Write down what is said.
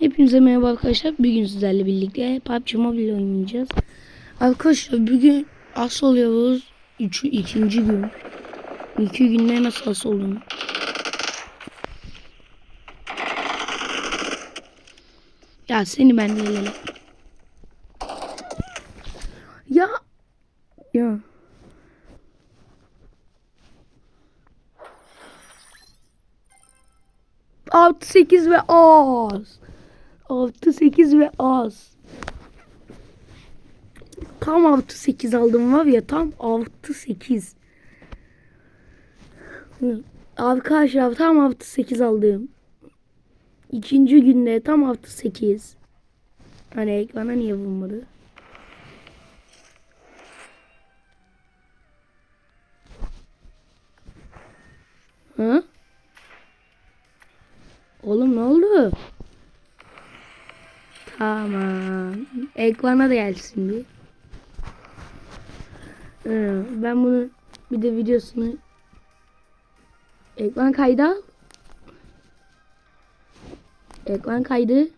Hepinize merhaba arkadaşlar. Bugün sizlerle birlikte PUBG Mobile oynayacağız. Arkadaşlar bugün as oluyoruz. Üçü, ikinci gün. İki günde nasıl as oldum? Ya seni ben lelele. Ya. Ya. Altı sekiz ve az. 6 8 ve az. Tam 6 8 aldım var ya tam 6 8. Arkadaşlar tam 6 8 aldım. İkinci günde tam 6 8. Hani ekrana niye vurmadı? Ha? Oğlum ne oldu? Tamam. Ekrana da gelsin bir. Ee, Ben bunu bir de videosunu ekran kaydı al. Ekran kaydı.